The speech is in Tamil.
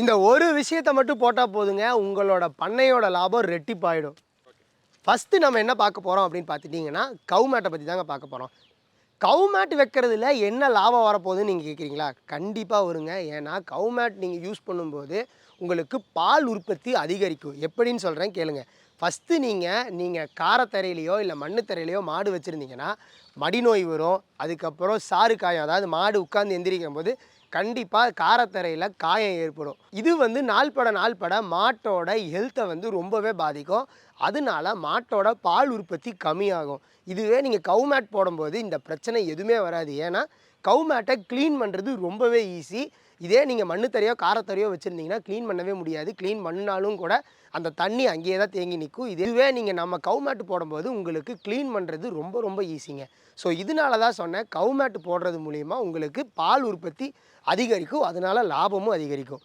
இந்த ஒரு விஷயத்தை மட்டும் போட்டால் போதுங்க உங்களோட பண்ணையோட லாபம் ரெட்டிப்பாயிடும். ஃபஸ்ட்டு நம்ம என்ன பார்க்க போகிறோம் அப்படின்னு பார்த்துட்டிங்கன்னா கவு மேட்டை பற்றி தாங்க பார்க்க போகிறோம் கவு மேட் வைக்கிறதுல என்ன லாபம் வரப்போகுதுன்னு நீங்கள் கேட்குறீங்களா கண்டிப்பாக வருங்க. ஏன்னா கவு மேட் நீங்கள் யூஸ் பண்ணும்போது உங்களுக்கு பால் உற்பத்தி அதிகரிக்கும். எப்படின்னு சொல்கிறேன் கேளுங்க. ஃபஸ்ட்டு நீங்கள் நீங்கள் காரத்தரையிலையோ இல்லை மண்ணுத்தரையிலையோ மாடு வச்சுருந்தீங்கன்னா மடிநோய் வரும். அதுக்கப்புறம் சாறு காயம் அதாவது மாடு உட்காந்து எந்திரிக்கும் போது கண்டிப்பாக காரத்தரையில் காயம் ஏற்படும். இது வந்து நாள்பட நாள்பட மாட்டோட ஹெல்த்தை வந்து ரொம்பவே பாதிக்கும். அதனால மாட்டோட பால் உற்பத்தி கம்மியாகும். இதுவே நீங்கள் கவுமேட் போடும்போது இந்த பிரச்சனை எதுவுமே வராது. ஏன்னா கவு மேட்டை க்ளீன் பண்ணுறது ரொம்பவே ஈஸி இதே நீங்கள் மண்ணுத்தரையோ காரத்தரையோ வச்சுருந்தீங்கன்னா க்ளீன் பண்ணவே முடியாது. க்ளீன் பண்ணினாலும் கூட அந்த தண்ணி அங்கேயே தான் தேங்கி நிற்கும். இதுவே நீங்கள் நம்ம கவு மேட்டு போடும்போது உங்களுக்கு க்ளீன் பண்ணுறது ரொம்ப ரொம்ப ஈஸிங்க ஸோ இதனால தான் சொன்னேன் கவு மேட்டு போடுறது மூலிமா உங்களுக்கு பால் உற்பத்தி அதிகரிக்கும். அதனால லாபமும் அதிகரிக்கும்.